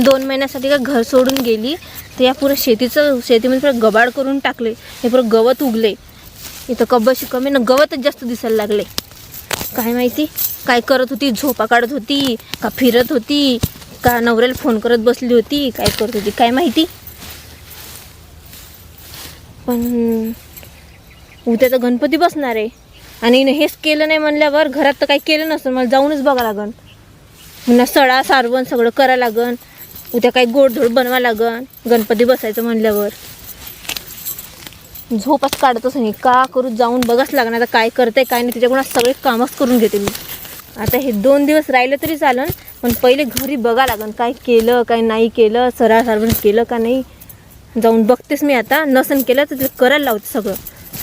दोन महिन्यासाठी का घर सोडून गेली तर या पुरं शेतीचं शेतीमध्ये पुरं गबाड करून टाकले हे पुरं गवत उगले. इथं कब्बशी कमी ना गवतच जास्त दिसायला लागले. काय माहिती? काय करत होती? झोपा काढत होती का फिरत होती का नवऱ्याला फोन करत बसली होती काय करत होती? काय माहिती? पण उद्या तर गणपती बसणार आहे. आणि हिनं हेच केलं नाही म्हणल्यावर घरात तर काही केलं नसतं. मला जाऊनच बघा लागन. पुन्हा सडा सारवण सगळं करा लागन. उद्या काही गोडधोड बनवा लागन. गणपती बसायचं म्हणल्यावर. झोपच काढतच नाही. का करू? जाऊन बघाच लागणार आता काय करते काय नाही. तिच्याकडून सगळे कामच करून घेते मी. आता हे दोन दिवस राहिलं तरी चालन पण पहिले घरी बघा लागन. काय केलं काय नाही केलं सरळ सारवण केलं का नाही. जाऊन बघतेच मी आता. नसन केलं तर ते करायला लावते सगळं.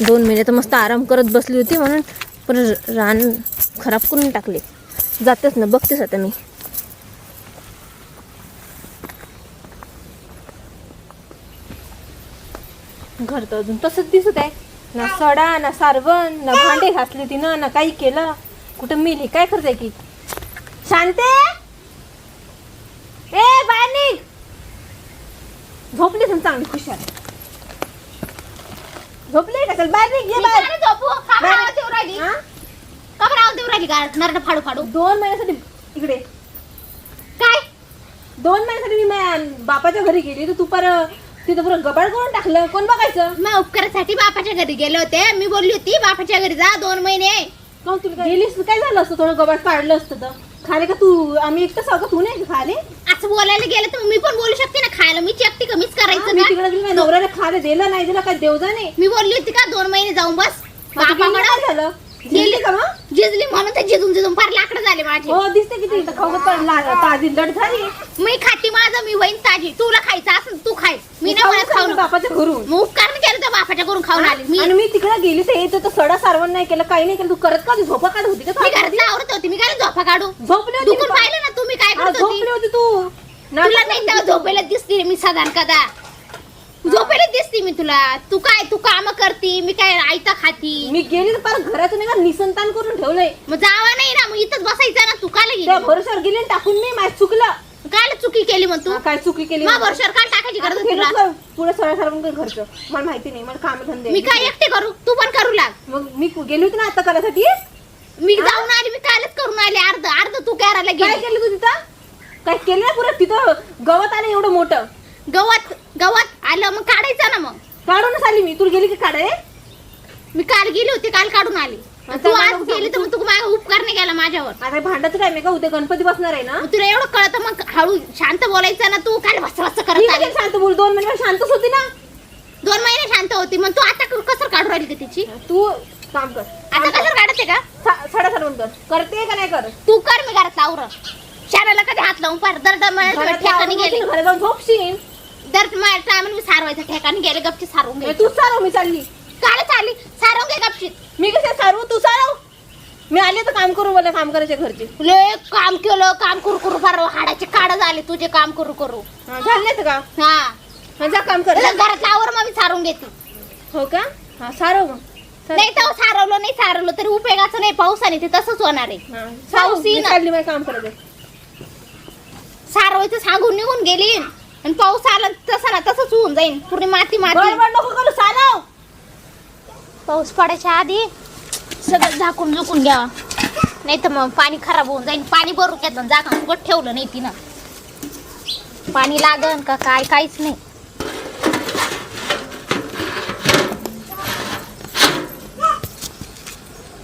दोन महिने तर मस्त आराम करत बसली होती म्हणून पण रान खराब करून टाकले. जातेच ना बघतेच आता मी. घर तर अजून तसंच दिसत आहे. ना सडा ना सारवण ना भांडे घासले तिनं ना काही केलं. कुठं मिली? काय करते की? शांते? ए बाहेर निघ. झोपली पण चांगली खुशाल झोपली का? चल बाहेर निघ ये बाहेर? हा? नरडं फाडू फाडू. दोन महिन्यासाठी इकडे. काय? दोन महिन्यासाठी मी माझ्या बापाच्या घरी गेली. तर तू पर तिथं पुरं गबाड करून टाकलं. कोण बघायचं? मग उपकारासाठी बापाच्या घरी गेले होते. मी बोलली होती बापाच्या घरी जा दोन महिने. तुला काय गेलीस? तर काय झालं असतं? थोडं गबाड काढलं असतं तर. खाले का तू? आम्ही एकटं सगळं तू नाही का खाले? असं बोलायला गेलं तर मी पण बोलू शकते ना. खायला मी चेकटी कमीच करायचं मी ना. तिकडे गेली माझ्या नवऱ्याला खाले दिलं नाही दिलं काय देवजा नाही? मी बोलली होती का दोन महिने जाऊन बस. आता गेली बापाकडं काय झालं? गेली का मग? जिजली म्हणून ते जिजून जिजून फार लाकडं झाले माझे. हो दिसते किती इथं खाऊ ताजी लढ झाली. मी खाती माझं मी वहीन ताजी. तुला खायचं असं तू खाय. मी नाही खाऊ म्हणत खाऊ खाऊ बापाच्या घरून. मग उपकार नाही केलं तर बापाच्या करून खाऊन आली. मी आणि मी तिकडे गेली तर येत सडा सारवण नाही केलं काही नाही केलं. तू करत का तू झोपा काढ होती का मी घरातला आवरत होती. मी काय झोपा काढू. झोपली होती दुखून का? पाहिलं ना तुम्ही काय हा, करत होती झोपली होती? तू. तुला नाही तेव्हा. झोपेला दिसते मी साधारण कदा. झोपेला दिसते मी तुला. तू काय तू काम करती? मी काय आयता खाती? मी गेली तर पार घरातून एका निसंतान करून ठेवलंय. मग जावा नाही ना. मग इथंच बसायचं ना. तू काल त्या गेली भरोशावर गेली आणि टाकून मी माझ चुकलं. काल चुकी केली मग तू? हा, काय चुकी केली मग? वर्षावर काल टाकायची गरज होती तुला? पुढे सरळ घरचं. मला माहिती नाही मला काम धंदे. मी काय एकटे करू? तू पण करू लाग. मग मी गेली होती ना आता करायसाठी? मी जाऊन आली मी कालच करून आले. अर्ध अर्ध तू करायला काय गेली? केलं तू तिथं? काय केलं ना पुरं? तिथं गवत आलं एवढं मोठं. गवत गवत आलं मग काढायचं ना मग. काढूनच आली मी. तुला गेली की काढाय? मी काल गेली होती काल काढून आली. तू आज गेली तर मग तू माझा उपकार नाही केला माझ्यावर. आता भांडाचं काय मी का? उद्या गणपती बसणार आहे ना? मग तुला एवढं कळतं मग हळू शांत बोलायचं ना तू काय बस बस मी करत आली? कधी शांत बोल? दोन महिने शांतच होती ना. दोन महिने शांत होती. मग तू आता कसर काढून राहिली का तिची? तू काम कर. आता कसर काढते का? साडा साडवून कर. करते का नाही करत? तू कर मी घरात लावर शाळेला कधी हात लावून पार. दर दर माझ्या घरात ठेकाणी गेले. बसून घरात जाऊन झोपशील. दर माझ्या मी सारवायचं ठेकाणी गेले गपची सारवून हे घ्यायची. तू सारव मी चालली. काल चालली सारवून घे गपची मी कशा सारवू? तू सारव. मी आले तर काम करू मला काम करायचे घरचे. लय काम केलं काम करू करू फार हाडाचे काढ झाले तुझे काम करू करू. हा, झाले का? हा. हा, जा काम कर घरात लावर मग मी सारून घेते. हो का? हा सारव मग. सारव. नाही तर सारवलं नाही सारवलं तरी उपयोगाचं नाही पावसाने ते तसंच होणार आहे. हा, सारव. पाऊस मी येईना. चालली माझं काम करायचं सारवायचं सांगून निघून गेली आणि पाऊस आला तसं ना तसंच होऊन जाईन. पूर्ण माती माती. नको करू सारव. पाऊस पडायच्या आधी सगळं झाकून झुकून घ्यावा. नाही तर मग पाणी खराब होऊन जाईल पाणी भरून घेतलं जागा उगत ठेवलं नाही तिनं. पाणी लागन का काय? काहीच नाही.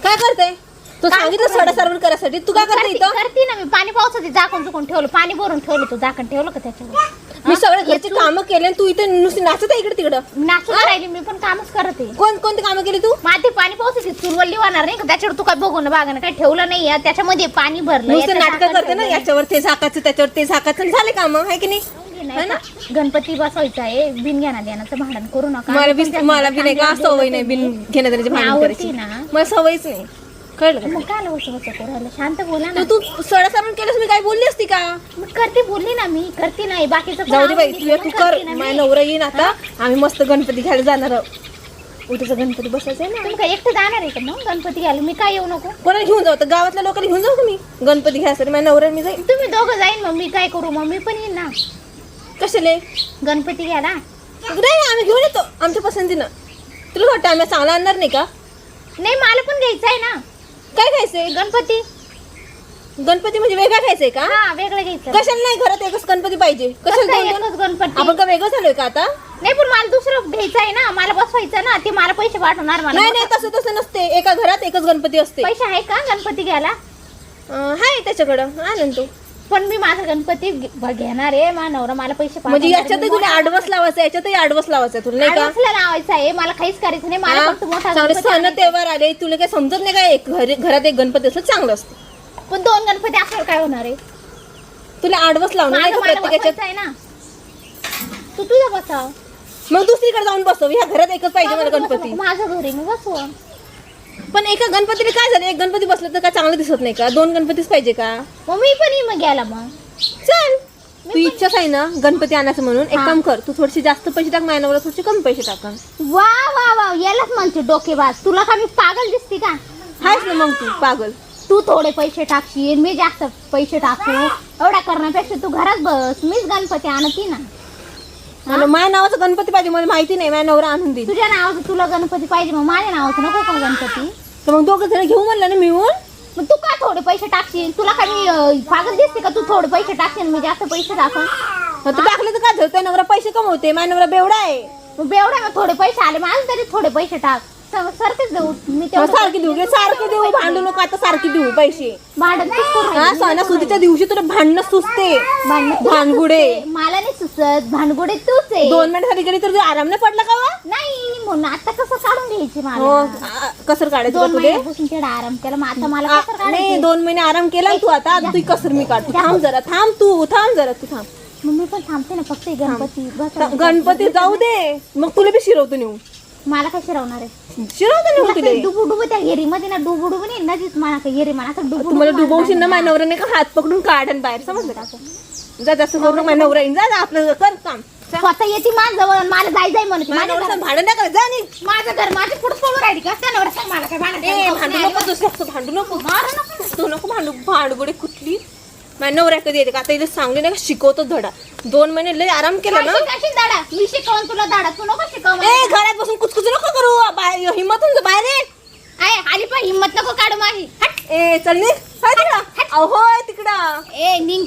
काय करते? तू सांगितलं सडा सारवण करायसाठी. तू काय करते करते ना मी. पाणी पावसाचे झाकून झुकून ठेवलं. पाणी भरून ठेवलं. तू झाकण ठेवलं का त्याच्यावर? मी सगळे? घरचे कामं केले आणि तू इथे नुसती नाचत आहे इकडे तिकडं. मी नाचून राहिली मी पण कामच करते कोण कोणती कामं केली तू? माती पाणी पावसाची चुरवल्ली होणार नाही का? त्याच्यावर तू काय बघून बागानं काय ठेवलं नाही आहे. त्याच्यामध्ये पाणी भरलं नुसतं नाटकं झाकण करते ना. याच्यावर ते झाकायचं त्याच्यावर ते झाकायचं आणि झाले काम आहे की नाही? गणपती बसवायचा आहे बिन घेणा देण्याचं भांडण करू नका. मला आम्ही बी पण त्या मला बी नाही का सवय नाही बिन घेण्या देण्याची मी भांडण आवडते करायची. ना. मला सवयच नाही. कळलं का? मग काय वसं वसं करू राहिलं? शांत बोला ना. तर तू सडा सारवण केलंस मी काय बोलली असती का? मग करते बोलली ना मी. करते नाही बाकीचं पण जाऊ दे बाई तू कर करते ना मी. माझ्या नवरा येईन आता. आम्ही मस्त गणपती घ्यायला जाणार आहोत. उद्याचा गणपती बसायचा आहे ना. तुम्ही काय एकटं जाणार आहे का मग गणपती घ्यायला? मी काय येऊ नको? कोणाला घेऊन जाऊ? तर गावातल्या लोकांना घेऊन जाऊ का मी? गणपती घ्यायसाठी माझ्या नवऱ्याने मी जाईल तुम्ही दोघं जाईन मग मी काय करू? मग मी पण येईन ना. कशाले? गणपती घ्यायला? नाही, आम्ही घेऊन येतो. आमच्या पसंतीनं. तुला वाटतं आम्ही चांगला आणणार नाही का? नाही मला पण घ्यायचं आहे ना. काय खायचंय? गणपती? गणपती म्हणजे वेगळा खायचंय का? हा वेगळं घ्यायचं. कशाला नाही घरात एकच गणपती पाहिजे? कसं कशाला दोन? गणपती? आपण का वेगळं झालोय का आता? नाही पण मला दुसरं घ्यायचं आहे ना. मला बसवायचं ना. ते मला पैसे पाठवणार मला. नाही नाही तसं तसं नसते. एका घरात एकच गणपती असते. पैसे आहे का गणपती घ्यायला? अं, हाय त्याच्याकडं. आनंद तू. पण मी माझा गणपती घे- घेणार आहे माझा नवरा मला पैसे म्हणजे. याच्यातही मी तुला मोठा आडवस लावायचं याच्यातही आडवस लावायचं तुला नाही का? आडवसला लावायचं आहे मला काहीच करायचं नाही मला? फक्त मोठा चांगले गणपती सण आणायचा. तेव्हार आले तुला काही समजत नाही का एक घरी- घरात एक गणपती असलं चांगलं असतं. पण दोन गणपती असल्यावर काय होणार आहे? तुला आडवस लावणार नाही माझं का मला प्रत्येकाच्यात? बसवायचं आहे ना. तू तुझा बसाव. मग दुसरीकडे जाऊन बसव ह्या घरात एकच पाहिजे मला गणपती. माझं घर मी बसव. पण एका गणपतीला काय झालं? एक गणपती बसलं तर काय चांगलं दिसत नाही का? दोन गणपतीच पाहिजे का? मग मी पण मग घ्यायला मग. चल. तू इच्छाच आहे ना गणपती आणायचं म्हणून? एक. काम कर तू थोडेसे जास्त पैसे टाक माझ्यावर थोडेसे कमी पैसे टाक वा वा वा यालाच म्हणते डोकेबाज तुला का मी पागल दिसते का? हायच ना मग तू पागल. तू थोडे पैसे टाकशील मी जास्त पैसे टाकू. एवढा करण्यापेक्षा तू घरात बस मीच गणपती आणती ना. मला माझ्या नावाचं गणपती पाहिजे मला माहिती नाही माझ्या नवरा आणून दे तुझ्या नावाचं तुला गणपती पाहिजे मग माझ्या नावाचं नको का गणपती? तर मग दोघं जण घेऊ म्हणलं ना मिळून. मग तू का थोडे पैसे टाकशील? तुला काय मी अं, पागल दिसते का? तू थोडे पैसे टाकशील मी जास्त पैसे टाकून मग तू टाकलं तर काय झालं तुझ्या नवरा पैसे कमवते माझ्या नवरा बेवडा आहे. मग बेवढा मग थोडे पैसे आले माझं तरी थोडे पैसे टाक. सारखेच देऊ मी तेवढं सारखे देऊ सारखे भांडू नको आता सारखे देऊ पैसे. हा राहिली. सणासुदीच्या दिवशी तुला भांडणं सुचते. भांडण तूच भानगुडे. मला नाही सुचत. भानगुडे तूच आहे. दोन मिनिटासाठी गेली तर तुला आराम नाही पडला का वा? नाही म्हणून आता कसं काढून घ्यायचे हो मला आ- कसर काढायचं का दोन तुले? महिन्यापासून तेवढा आराम केला. मग आता मला आ- नाही काढायचं? दोन महिने आराम केला ना तू आता. तू कसर मी काढतो. थांब जरा थांब तू थांब जरा तू थांब. मग मी पण थांबते ना फक्त हे गणपती बस गणपती जाऊ दे. मग तुला बी शिरवतो नेऊ मला काय शिरवणार आहे? शिरवतो नेऊ तुला. डुबू डुबू त्या येरीमध्ये ना डुबू डुबू नाही नदीच मला काय येरी मला असं डुबू तुम्हाला डुबू डुबवशील ना माझ्या नवऱ्याने का? हात पकडून काढ आणि बाहेर समजलं का? जा जास्त करू नको माझ्या नवरा येईन. जा जा आपलं कर काम. जा. स्वतः येते माझ जवळ आणि मला जाय जाय म्हणते माझ्या माझ्या नवऱ्याचं भांडण नाही जा. माझं घर माझी पुढे पळून राहिली का? नवरा सांग मला काय भांडण ए भांडू. नको दुसरं असं भांडू नको. तू नको. भांडू भांडगुडी कुठली? माझ्या नवऱ्या कधी येते का? आता इथे सांगले नाही का? शिकवतो धडा. दोन महिने लय आराम केला ना. दाडा. मी शिकवून तुला दाडा. तू नको शिकव मला. ए घरात बसून कुचकुच नको करू. बाहेर हिंमत होऊन जा, बाहेर ये. आहे आली पण हिंमत नको काढू माझी. हट. ए चल होय तिकडं अहो तिकडं. ए निघ.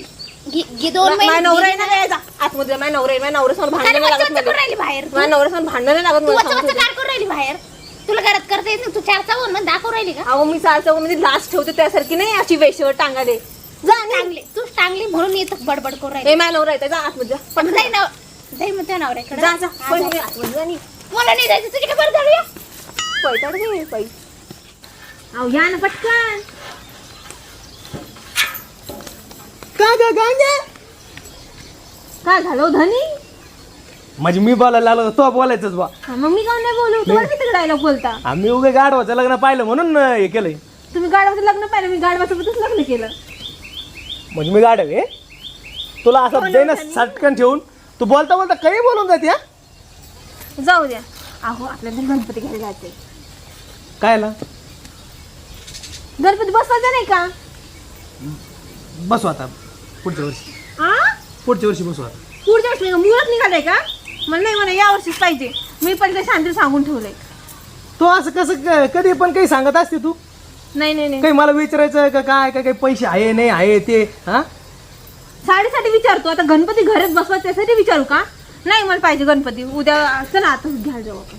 घे घे दोन माझ्या महिने. नवरा येणार आहे जा. आतमध्ये जा, माझ्या नवरा आहे माझ्या नवऱ्यासमोर भांडण नाही लागत मला राहिली बाहेर. तू? माझ्या नवऱ्यासमोर भांडण नाही लागत तू मला वच्चा सांगतो वच्चा कार राहिली बाहेर. तुला घरात करता येत नाही तू चार चावून मग दाखवून राहिली का? अहो मी चाल चौक लास्ट ठेवते त्यासारखी नाही अशी वेशीवर टांगाले. जा तू चांगली म्हणून येतं बडबड करून राहिली. ए माझ्या नवरा येते जा आतमध्ये जा. पण ना मग त्या नवऱ्याकडे. जा जा. पण जा. निघ आतमध्ये जा निघ. मला नाही जायचं तुझ्या बरं जाऊया पैताड घे पै अहो या ना पटकन. का ग गांजे काय झालं हो धनी? म्हणजे मी बोलायला लागलो तो बोलायचंच बा. हा, मग मी काऊन नाही बोलू? तुम्हाला किती डायलॉग बोलता. आम्ही उगे गाडवाचं लग्न पाहिलं म्हणून अं, हे केलंय. तुम्ही गाडवाचं लग्न पाहिलं मी गाडवासोबतच लग्न केलं. म्हणजे मी गाडव आहे. तुला असं जाईना सटकन ठेवून तू बोलता बोलता काही बोलून जाते हा? जाऊ द्या. अहो आपल्याला गणपती घ्यायला जायचंय कायला? गणपती बसवायचा नाही का? बसू आता पुढच्या वर्षी. आ? पुढच्या वर्षी बसू आता. पुढच्या वर्षी मुळात निघालाय का? मला नाही म्हणा या वर्षीच पाहिजे. मी पण ते शांती सांगून ठेवलंय. तू असं कसं क- कधी पण काही सांगत असते तू. नाही नाही नाही. काही मला विचारायचं का? काय काय काही पैसे आहे नाही आहे ते? हा? साडेसाठी विचारतो. आता गणपती घरात बसवा त्यासाठी विचारू का? नाही मला पाहिजे गणपती. उद्या चला आता घ्यायला जाऊ आपण.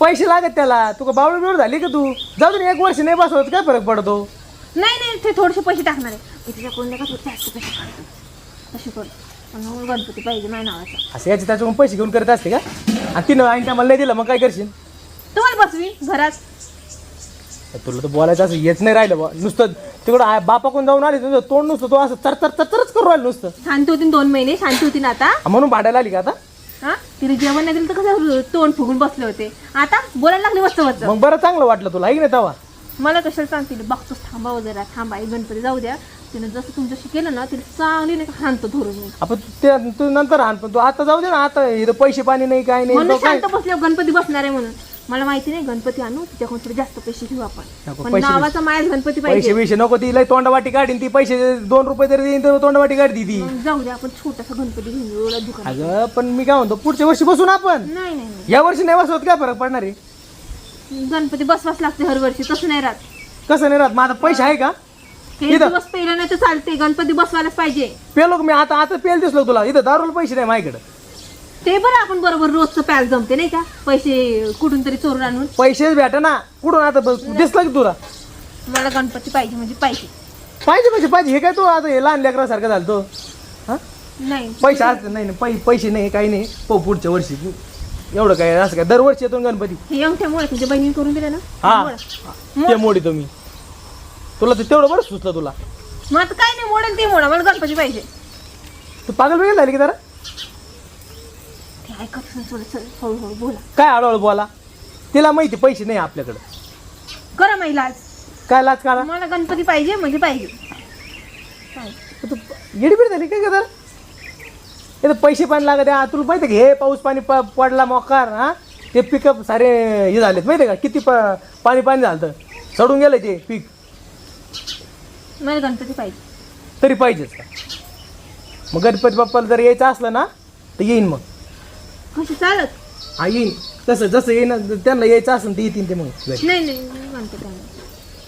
पैसे लागत त्याला. तू का बावळ बिवळ झाली का तू? जाऊ दे ना, एक वर्ष नाही बसवत काय फरक पडतो? नाही नाही ते थोडेसे पैसे टाकणार आहे. तुझ्याकडून नाही का थोडे पैसे काढतो कर. गणपती पाहिजे माझ्या नावाचा. असं याचे त्याच्याकडून पैसे घेऊन करत असते का? आणि तिनं आणि मला नाही दिलं मग काय करशील? तुम्हाला बसवी घरात. तुला तर बोलायचं असं येच नाही राहिलं बा नुसतं तिकडं आ- बापाकडून जाऊन आली तुझं तोंड नुसतं तो असं चरचर चरचरच करू राहिलं नुसतं. शांती होती ना दोन महिने शांती होती ना आता. आ, म्हणून भाड्याला आली का आता? हा? तिने जेवण नाही दिलं तर कसं तोंड फुगून बसले होते. आता बोलायला लागले वस्त वस्त मग बरं चांगलं वाटलं तुला ऐक नाही तेव्हा मला कशाला सांगतील? बघतोच थांबावं जरा थांबा आई गणपती जाऊ द्या. तिने जसं तुमच्याशी केलं ना तिला चांगली नाही का शांत धरून मी आपण ते तू नंतर आण पण तू आता जाऊ दे ना आता इथं पैसे पाणी नाही काय नाही म्हणून तो काय? शांत बसल्यावर गणपती बसणार आहे म्हणून. मला माहिती नाही गणपती आणू तिच्याकडून थोडे जास्त पैसे घेऊ आपण. नको, पण पैसे नावाचा मायाच गणपती पैसे पाहिजे बिशे नको ती लय तोंडवाटी काढीन ती पैसे दोन रुपये तरी देईन तर तोंडवाटी काढती ती. मग जाऊ दे आपण छोटासा गणपती घेऊन येऊ अगं पण मी काय म्हणतो पुढच्या वर्षी बसून आपण. नाही नाही या वर्षी नाही बसवत काय फरक पडणार आहे? गणपती बसवाच लागते हर वर्षी तसं नाही राहत. कसं नाही राहत? माझा पैसे आहे का? इथं. दिवस पहिला नाही तर चालते गणपती बसवायलाच पाहिजे. पेलो का मी? आता आता पेल दिसलो तुला. इथं दारूला पैसे नाही माझ्याकडे. ते बरं आपण बरोबर रोजचं प्याल जमते नाही का? पैसे कुठून तरी चोरून आणून. पैसेच भेटा ना. कुठून आता बस- दिसलं की तुला? मला गणपती पाहिजे म्हणजे पाहिजे पाहिजे पैसे पाहिजे. हे काय तो आता हे लहान लेकरासारखं झालं तो? हा? नाही. पैसे असते नाही नाही. पै- पैसे नाही काही नाही. पाहू पुढच्या वर्षी. एवढं काय असं काय? दरवर्षी येतो ना गणपती. हे अंगठ्यामुळे तुझ्या बहिणीने करून दिलं ना? हा. मोड. ते मोडी तुम्ही. तुला ते तेवढं बरं सुचलं तुला. मग आता काय नाही मोडेल ते मोडा. मला गणपती पाहिजे. तू पागल वेगळं झाली की जरा? ऐकत नाही थोडं चल हळूहळू बोला काय हळूहळू बोला? तिला माहिती पैसे नाही आपल्याकडे. करा महिला आज काय लाच काढा मला गणपती पाहिजे म्हणजे पाहिजे. पाहिजे. तू येडीबीड झाली काय का जरा? इथं पैसे पाणी लागत आहे. तुला माहिती आहे का हे पाऊस पाणी प पडला मोकार हा? ते पिकअप सारे हे झालेत. माहिती आहे का किती प पाणी पाणी झालं चढून गेलं ते पीक. मला गणपती पाहिजे. तरी पाहिजेच का? मग गणपती बाप्पाला जर यायचं असलं ना तर येईन मग. कशी चालत. हा येईन. तसं जसं येईन त्यांना यायचं असेल तर येतील ते मग. घरी. नाही नाही.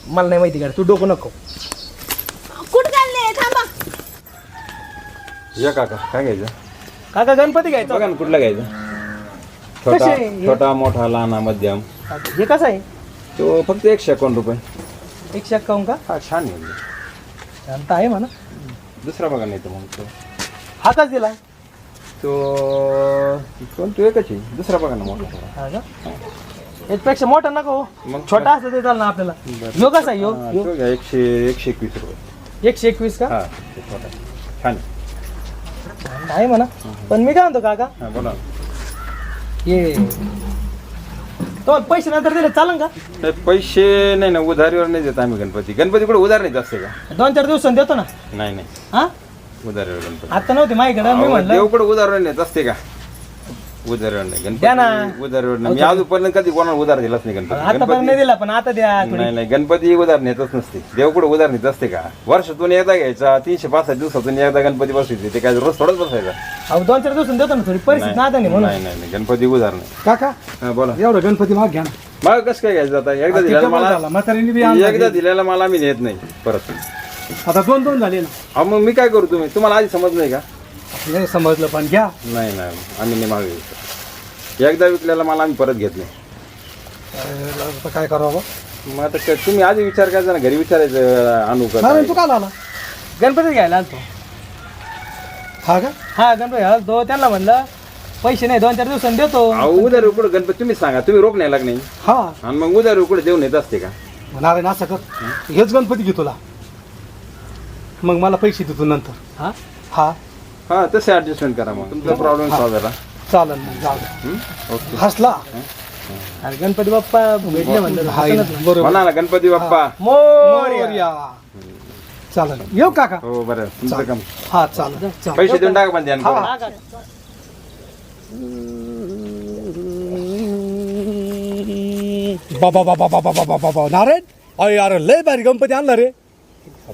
मला नाही माहिती का तू डोकं नको. कुठं चालले? थांबा. या काका काय घ्यायचं? काका गणपती घ्यायचा. बघा ना कुठला घ्यायचा. छोटा कसे हे? छोटा मोठा लहान मध्यम. हे कसं आहे? तो फक्त एकशे एकावन्न रुपये. एकशे एक्कावन्न का? हा छान आहे. शांत आहे म्हणा. दुसरा बघा नाही तर मग तो. हाताच दिला तो कोण तो एकच आहे दुसरा बघा ना मोठा हा का? याच्यापेक्षा मोठा नका हो. मग छोटा असलं ते चालणार आपल्याला. यो कसा आहे यो हा, यो? तो घ्या एकशे एकशे एकवीस रुपये. एकशे एकवीस का? हा तो छोटा. छान. आहे. आहे म्हणा. पण मी काय म्हणतो काका? हा बोला. ये तो पैसे नंतर दिले चालन का? पैसे नाही ना उधारीवर नाही देत आम्ही गणपती. गणपती कुठे उधार नाही जास्त का? दोन चार दिवसांनी देतो ना? नाही नाही. हा? उधारीवर गणपती आता नव्हते माझ्याकडे मी अहो, म्हणलं देव कुठे उधारवर नेत असते का? नाही. द्या ना. गणपती उधारवर नाही. मी अजूनपर्यंत कधी कोणाला उधार दिलाच नाही गणपती. आता पण गणपती नाही दिला पण आता द्या नाही नाही गणपती उधार नेतच नसते. देव कुठे उधार नेत असते का? वर्षातून एकदा घ्यायचा तीनशे पाच दिवसातून एकदा गणपती बसायचे ते काय रोज थोडंच बसायचा? अहो दोन चार दिवसांनी देतो ना थोडी. परिस्थिती नादा नाही म्हणून. नाही नाही नाही, गणपती उधार नाही काका हा, बोला. एवढं गणपती माग घ्या ना. मग कसं काय घ्यायचं आता? एकदा किती दिलेला झाला? मला म्हातारीने बी आणला एकदा घे. दिलेला मला मी नेत नाही परत. आता दोन दोन झाले ना. मग मी काय करू तुम्ही? तुम्हाला आधी समज नाही का? हे समजलं पण घ्या. नाही नाही आम्ही नाही मागे एकदा विकलेला मला आम्ही परत घेत नाही. आता काय करावं मग आता काय तुम्ही आधी विचार करायचा ना घरी विचारायचं आणू का तू का आला गणपती घ्यायला आलतो. हा का? हा गणपती घ्यायला आलतो. त्यांना म्हणलं पैसे नाही दोन चार दिवसांनी देतो. अहो उधार उकडं गणपती तुम्ही सांगा. तुम्ही रोख नाही लागणे हा. आणि मग उधार उकडे देऊन येत असते का? नारायण असं कर. हेच गणपती घे तुला. मग मला पैसे देतो नंतर. हा? हा. हा तसे ऍडजस्टमेंट करा मग. तुमचा प्रॉब्लेम सॉल्व झाला चालेल मग जाऊ? ओके. हसला? अरे गणपती बाप्पा भेटले म्हणलं हा हसनच नाही. बरोबर म्हणा ना गणपती बाप्पा. मोरया. चालेल. येऊ काका? हो बरं. तुमचं काम. हा चालेल. पैसे देऊन टाका पण ध्यान करून. हा का? बाबा बाबा बाबा बाबा बाबा. नारायण? अरे अरे लय भारी गणपती आणला रे.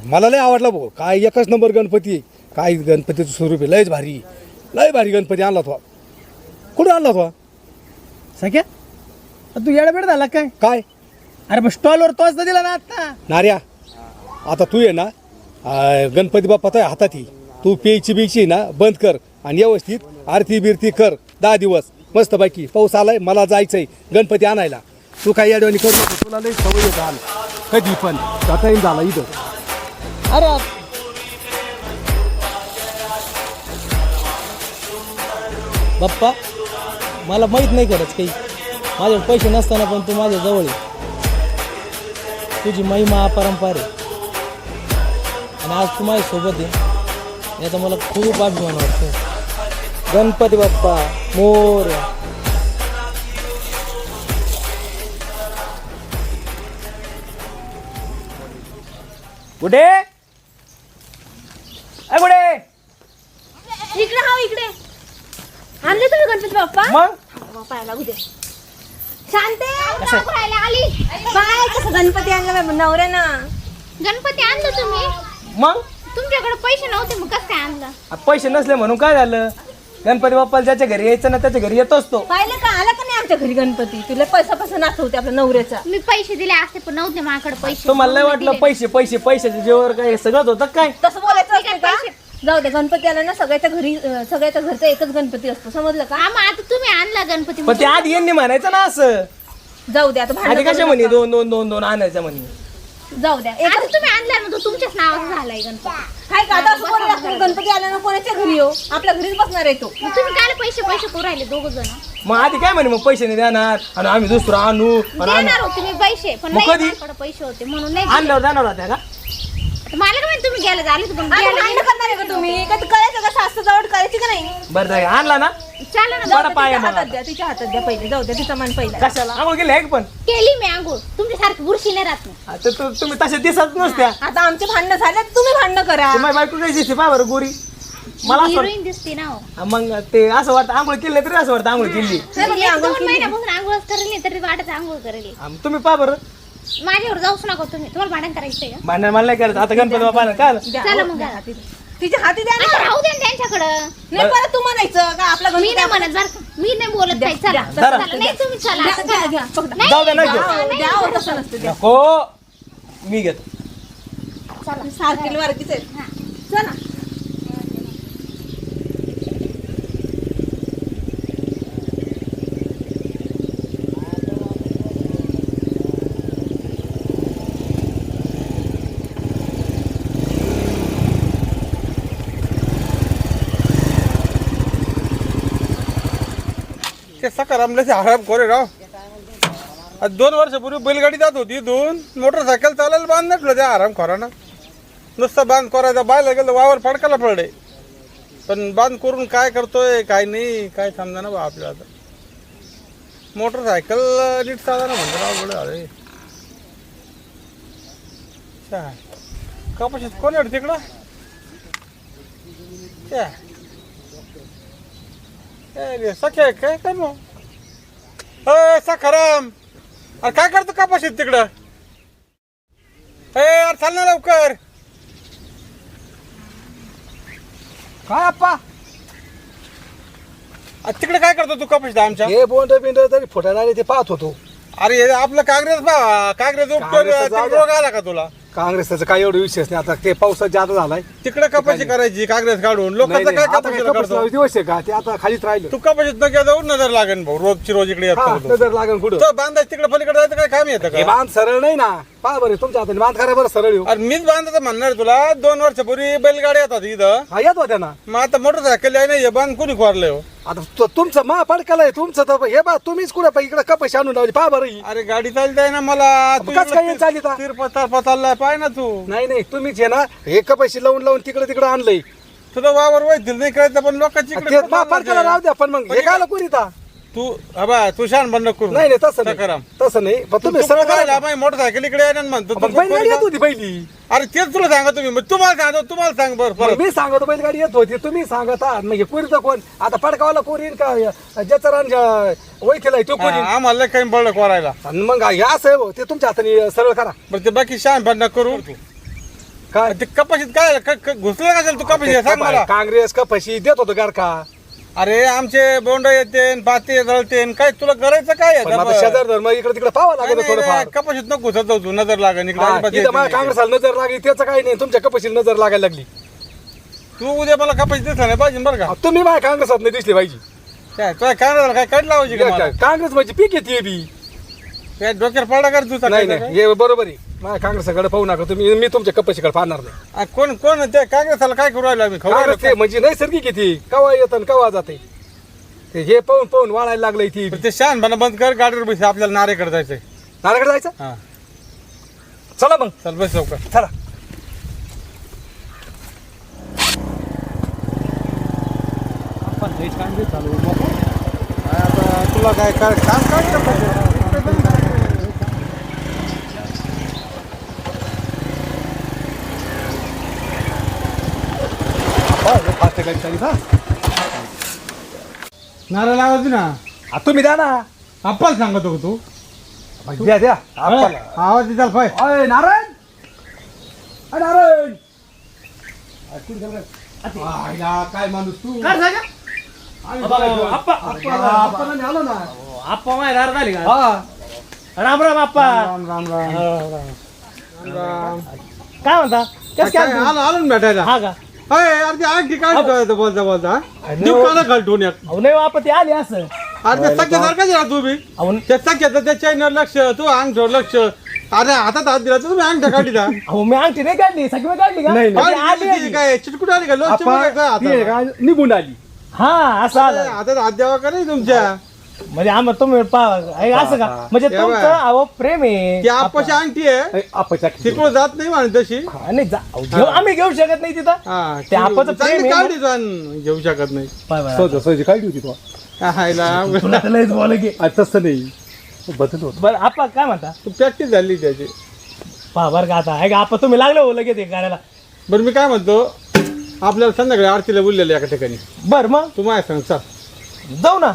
मला लय आवडला भाऊ. काय एकच नंबर गणपती आहे. काय गणपतीचं स्वरूप आहे लयच भारी. लय भारी गणपती आणला तो कुठे आणला तो सख्या? तू येडाबेड झाला काय? काय? अरे पण स्टॉलवर तोच तर दिला ना आता नार्या आता तू आहे ना. आ, गणपती बाप्पा तुझ्या हातात ही तू प्यायची बियची ना बंद कर आणि व्यवस्थित आरती बिरती कर. दहा दिवस. मस्त बाकी पाऊस आलाय मला जायचंय गणपती आणायला. तू काही अडवणी करू नको तुला लई सवय झाल कधी पण. आता येईन झाला इथं. अरे. बाप्पा मला माहीत नाही करत काही. माझ्याकडे पैसे नसताना पण तू माझ्या जवळ आहे तुझी महिमा अपरंपार आहे. आणि आज तू माझ्यासोबत आहे याचा मला खूप अभिमान वाटतो गणपती बाप्पा मोर. कुठे? कुठे? इकडे हा इकडे. आणले तुम्ही गणपती बाप्पा? मग? बाप्पा यायला लागू दे. शांते! राहिला आली. काय कसं गणपती आणला बाई नवऱ्यानं? गणपती आणलं तुम्ही? मग? तुमच्याकडे पैसे नव्हते मग कसं काय आणलं? आ, पैसे नसले म्हणून काय झालं? गणपती बाप्पाला ज्याच्या घरी यायचं ना त्याच्या घरी येतोच तो. पाहिलं का? आला का नाही आमच्या घरी गणपती? तुला पैसा पैसा नाचवते आपल्या नवऱ्याचा. मी पैसे दिले असते पण नव्हते माझ्याकडे पैसे. तुम्हाला नाही म्हणून वाटलं. पैसे पैसे पैशाच्या जेवर काय सगळंच होतं काय? तसं बोलायचं का? जाऊ दे गणपती आला ना सगळ्याच्या घरी अं, सगळ्याच्या घरचा एकच गणपती असतो. समजलं का? हा मग आता तुम्ही आणला गणपती पण ते आधी यांनी म्हणायचं ना असं. जाऊ दे आता आधी भांडण कशा करू म्हणे नका. दोन दोन दोन दोन आणायचं म्हणे. जाऊ द्या आता एकच तुम्ही आणला ना तो तुमच्याच नावाचा झालाय गणपती. काय का आता असं लागतं? गणपती आला ना कोणाच्या घरी येऊ? आपल्या घरीच बसणार आहे तो. मग तुम्ही काय पैसे पैसे करू राहिले दोघ जण. मग आधी काय म्हणे मग पैसे नाही देणार. आणि आम्ही दुसरं आणू. आणि आणू देणार होते मी पैसे पण मग नाही कधी? माझ्याकडे पैसे होते म्हणून नाही. आणल्यावर जाणार होत्या का? मला काय माहिती तुम्ही गेले झाले पण आता गेले भांडण करणार आहे का तुम्ही? का ते करायचं का सासू जवळ करायची का नाही? बरं जाय आणला ना. चालेल ना. बरं जाऊ पाय तिच्या हातात द्या तिच्या हातात द्या पहिले. जाऊ द्या तिचा मान पहिला. कशाला? आंघोळ केली आहे का पण? केली मी आंघोळ. तुमच्यासारखी बुरशी नाही राहत नाही हा, तर तु- तुम्ही तसे दिसत नसत्या. आता आमचे भांडणं झाले तुम्ही भांडणं करा. ते माझी बायको काही दिसते? पा बरं गोरी. मला असं हिरोईन दिसते ना हो. मग ते असं वाटतं आंघोळ केली नाही तरी असं वाटतं आंघोळ केली. नाही, मग मी एक आंघोळ दोन. महिन्यापासून आंघोळच करेल नाही तरी वाटत आंघोळ करेल. हा, मग तुम्ही पा बरं. माझ्यावर जाऊच नका तुम्ही तुम्हाला भांडण करायचंय का भांडण मला नाही करत आता गणपती काय द्या, चला हो, मग द्या. हाती. तिच्या हाती द्या आता ना राहू दे ना त्यांच्याकडं नाही परत तू म्हणायचं का आपला मी गणपती नाही म्हणत बरं का. मी नाही बोलत काही चला द्या, चला धरा. नाही तुम्ही चला द्या, आता द्या, चला. द्या, पकडा. नाही, जाऊ द्या, नाही नाही, घेऊ. नाही, द्या हो, तसं नसतं द्या नको मी घेतो चला. सारखी वारकीच आहेत हा. चला ते सकारामला आराम करे राव. आज दोन वर्षापूर्वी बैलगाडी जात होती इथून. मोटरसायकल चालायला बांध नटलं त्या आराम खोरानं. नुसतं बांध करायचा बायला गेलं वावर फडकायला पडले. पण बांध करून काय करतोय काय नाही काय समजा ना बा आपल्याला आता. मोटरसायकल नीट चालणार म्हणतो राव बरं अरे. कपाशीत कोण आहे तिकडं? त्या ए रे, सख्या काय काय मग अय सखाराम अरे काय करतो कपाशीत तिकडं? ए अरे चाल ना लवकर. काय आप्पा? अरे तिकडे काय करतो तू कपाशीत आमच्या? हे बोंड बिंड तरी फुटायला आले ते पाहत होतो. अरे हे आपलं काँग्रेस बा काँग्रेस उपटून काँग्रेसचं रोग आला का तुला? काँग्रेसचं काय एवढं विशेष नाही. आता ते पावसात जादा झालाय. तिकडे कपाशी करायची काँग्रेस काढून. लोकांचं काय आता कपाशीला दिवस आहे का? ते आता खालीच राहिलं. तू कपाशीत जाऊन नजर लागेल भाऊ. रोजची रोज इकडे हा, येतो नजर लागेल कुठं बांधायचं तिकडे पलीकडे जायचं काय काम येतं हे का? बांध सरळ नाही ना. पहा बरं तुमच्या हाताने बांध करा बरं सरळ येऊ. अरे मीच बांधायचं म्हणणार तुला. दोन वर्षापूर्वी बैलगाडी येतात इथं. हा येत होत्या ना. मग आता मोटरसायकल आहे ना हे बांध कोणी खोरलंय हो? आता तु- तुमचं मा पडकाला तुमचं तर हे बा तुम्हीच कुठे इकडे कपाशी आणून लावली. पहा बरं ही. अरे गाडी चालते ना मला. मग कसं काय चालली आता? तिरपा चाललाय पाय ना तू. नाही नाही तुम्हीच आहे ना हे कपाशी लावून लावून तिकडे तिकडे आणलंय. तुझा वावर वैतील नाही कळत पण लोकांची इकडे ते मा पडकाला ते? राहू द्या पण मग हे काय कोणी ता? तू अबा तू शान बंद करू नाही नाही तसं सकाराम. नाही तसं नाही. पण तुम्ही सरळ करा मोटरसायकल इकडे आहे ना म्हणतो. मग तू बैलगाडी कोणी येत जा- होती पहिली. अरे तेच तुला सांगा तुम्ही मग तुम्हाला सांगतो तुम्हाला सांग बरं मग परत. मी सांगतो बैलगाडी येत होती. तुम्ही सांगता हे कोरीचं कोण? आता पडकावाला कोरीन का ज्याचा रान तो हा, कोरीन आम्हाला लय काही बळलं कोरायला आणि मग हे असं आहे भाऊ, ते तुमच्या हाताने सरळ करा. बरं ते बाकी शान बंद करू. काय? ते कपाशीत काय क- क- घुसलं का तू कपाशी सांग मला. काँग्रेस कपाशी देत होतो गारका अरे आमचे बोंड येते पाते जळते काय तुला करायचं काय आहे पण आता डबं? शेजार धर्म इकडे तिकडे पाहावं लागेल नाही, थोडंफार नाही, कपाशीत नको घुसत जाऊ तू नजर लागेल इकडे हा, अजिबात इथं यायचं मला नाही. काँग्रेसला नजर लागली त्याचं काही नाही तुमच्या कपाशीला नजर लागायला लागली तू उद्या मला कपाशी दिसला नाही पाहिजे बरं का तुम्ही माझ्या काँग्रेसात नाही दिसली पाहिजे काय तुला काय झालं? काय कट लावायची का मला? काँग्रेस म्हणजे पीक येते बी काय डोक्यात पडला कर तू नाही नाही हे बरोबर आहे माझ्या काँग्रेसकडे पाहू नका तुम्ही मी तुमच्या कपाशीकडे पाहणार नाही. आ, कोण कोण ते? काँग्रेसला काय करू राहिलो आम्ही? खाऊ काँग्रेस ते म्हणजे नैसर्गिक येते कवा येतं आणि कवा जाते. ते हे पाहून पाहून वाळायला लागलंय ती. का? ते शान बना बंद कर गाडीवर बस आपल्याला नारेकडे जायचंय. नाराकडे जायचं? हा. चला मग. चल बस लवकर. चला. आता तुला काय काय काम काय गाडी चालली हा. नारळ लावायची ना आ, तुम्ही द्या ना. आप्पाला सांगतो का तू. द्या द्या. आप्पाला. आवाज दिसाल पाय अय नारायण अय नारायण अय, कुठं गेला काय? माणूस तू आप्पा आप्पाला मी आलो ना. आप्पा का? हा. राम राम आप्पा. राम राम राम राम. काय म्हणता? कसं काय काय आलो आलो ना भेटायला. हा का? अय अरे ते आणखी काय करायचं बोलता बोलता काला घालटून एक. अहो नाही आप्पा ते आले असं. अरे ते सख्यासारखाच आहे ना तू बी अहो त्या सख्याचं त्या चैनवर लक्ष तू अंगठ्यावर लक्ष. अरे हातात हात दिला तर तुम्ही अंगठा काढली का? अहो मी अंगठी नाही काढली सगळी काढली का? नाही, अहो, ती आली काय? चिटकुट आली का? लोक आहे का, निघून आली. हा असं आलं. हातात हात द्यावा का नाही तुमच्या? म्हणजे आम्हाला तुम्ही पा हे असं का? म्हणजे तेव्हा. तुमचं अहो प्रेम आहे. ती अंगठी आहे. तिकडं जात नाही म्हणत तशी. हा, नाही जा- अहो, घेऊ आम्ही घेऊ शकत नाही तिथं. हा ते चांगली प्रेम आहे. काढली घेऊ शकत नाही. Pi by. सहज काढली होती तू हायला. तुला तर लयच बोल की. अरे तसं नाही. बदल होत. बरं आपा काय म्हणता? तू प्रॅक्टिस झाली त्याची. पहा बरं का आता. आहे का आपा तुम्ही लागले हो लगेच हे करायला. बरं मी काय म्हणतो? आपल्याला संध्याकाळी आरतीला बोललेलं एका ठिकाणी. बर मग? तू माझ्या सांग चल जाऊ ना. हा,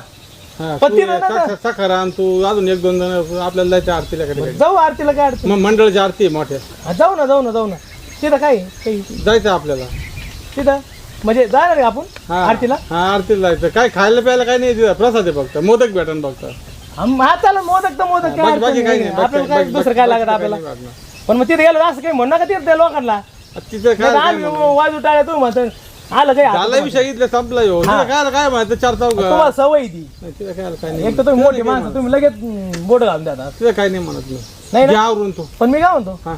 पण तू ती ना- सखा- सखाराम तू अजून एक दोन जण आपल्याला जायचं आरतीला ठिकाणी जाऊ आरतीला काय अडचण मग मंडळाची आरती आहे मोठ्या. हा, जाऊ ना जाऊ ना जाऊ ना. तिथं काय आहे? काही जायचं आपल्याला. तिथं? म्हणजे जाणार का आपण हा आरतीला? हा आरतीला जायचं. काय खायला प्यायला काय नाही तिथं प्रसाद आहे फक्त. मोदक भेटन फक्त. आम- हा चालेल मोदक तर मोदक काय बाकी बाकी अडचण काही नाही. नाही. आपल्याला काय बाकी- दुसरं काय लागत बाकी आपल्याला? काही नाही लागणार. पण मग तिथे गेलो असं काही म्हणू नका तिथे त्या लोकांना. तिथं काय आम्ही वाजू टाळ्या तुम्ही म्हणतो आलं झाला विषय इथलं संपला येऊ हा. काय काय माहिती चार तुम्हाला सवय आहे ती. तिथं काय काय नाही एक तर तुम्ही मोठी माणसं तुम्ही लगेच हम्म, बोट घालून देतात तिथं काय नाही म्हणत मी. नाही ना? आवरून तू. पण मी काय म्हणतो? हा.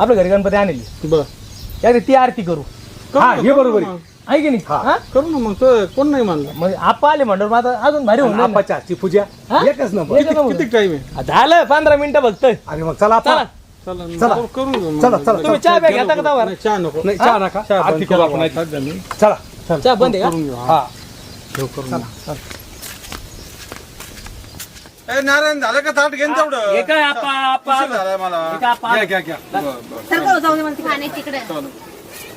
आपल्या घरी गणपती आणली बर. ती आरती करू. करू हा ना, हे करू बरोबर ना आहे. मग. आहे की नाही? हा? करू ना मग. तो कोण नाही म्हणलं? म्हणजे आपा आले म्हणतो मग आता अजून भारी होऊन जाईल ना. आप्पाच्या हातची पूजा हा? एकच नंबर. एकच नंबर. किती टाइम आहे? झालं पंधरा मिनिटं बघतोय. अरे मग चला चला. आपण चला चला. करू- करून घेऊ मग. चला, चला. तुम्ही चहा प्या घेता का? नाही, चहा नको नाही चहा नका चहा आरती बंद करू आपण आधी. सध्या मी. चला चहा बंद आहे का करून घेऊ हा. हा ठेव करून घेऊ. ए नारायण झालं का ताट घेऊन तेवढं हे काय आपा आपा उशीर झालाय मला काय आपा घ्या घ्या घ्या नाही तिकडे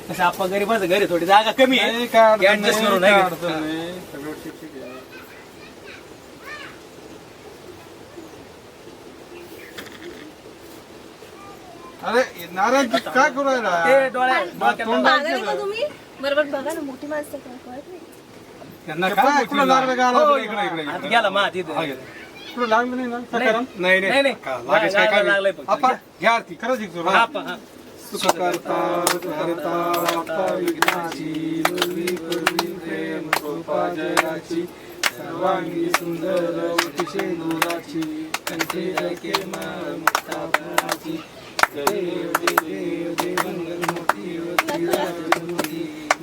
कसं आपा गरीबाचं घरी थोडी जागा कमी आहे नाही, काय अडचण Adjust नाही, करून काय आहे. अडचण नाही. सगळं ठीक ठीक आहे. अरे नारायण तू काय करू राहिला? तुम्ही बरोबर बघा ना मोठी माणसं काय कळत नाही त्यांना काय कुठं लागलं का हो, आला? इकडे इकडे आता गेला मा तिथे कुठं लागलं नाही ना सकाराम? नाही नाही, नाही. का- लागेच काय काय लागलंय फक्त. आपा घ्या आरती खरंच एक सुरू. हा, आपा, हा. सुखकर्ता, सुखहर्ता, वार्ता विघ्नाची, नुरवी पूर्वी प्रेम कृपा जयाची, सर्वांगी सुंदर अतिशय नूराची, कंठी माळ मुक्ता.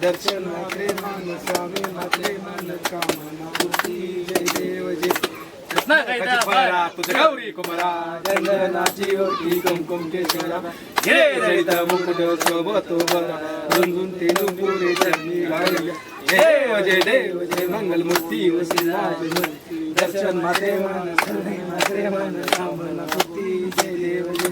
दर्शन मात्रे मान स्वामी मात्रे मान कामना पूर्ती. जय देव जय कृष्णा काय त्या आपा? तुझ्या गौरी कुमारा चंदनाची ओटी कुमकुम केशरा हे जयित मुकुट शोभतो बरा रुंदून ते नुपुरे चरणी लागल्या देव जय देव जय मंगल मूर्ती वसिराज दर्शन माते मन माते मन कामना पूर्ती जय देव जय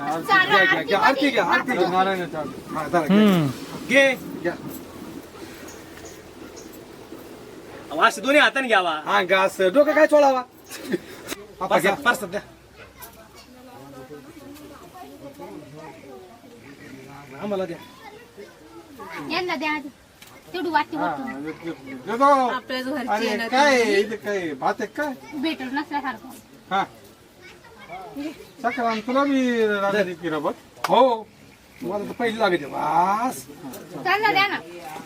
घ्या, घ्या, घ्या. आरती घ्या आरती घ्या नारायणाची आरती. हा, धरा, घ्या. घे घ्या. अहो, असं दोन्ही हाताने घ्यावा हा घास डोकं काय चोळावा आपा घ्या द्या आम्हाला द्या यांना द्या आधी तेवढी वाटी हा, वाटून देतो. आपल्याच घरची अरे आहे ना काय? इथे काय भात आहे काय भेटल नसल्यासारखं हा सकाळ तुला मी रात्री की रबत हो. मला तर पहिली लागते वास. त्यांना द्या ना?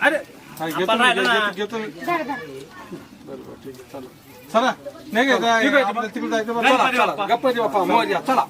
अरे हा, घेतो आपण मी, राहिलं ना. घेतो- घेतो मी. धरा धरा. बरोबर ठीक आहे. चला. चला. नाही का आपल्याला तिकडे जायचं बरं. चला, गणपती चला. बाप्पा. गणपती बाप्पा. मोर्या चला.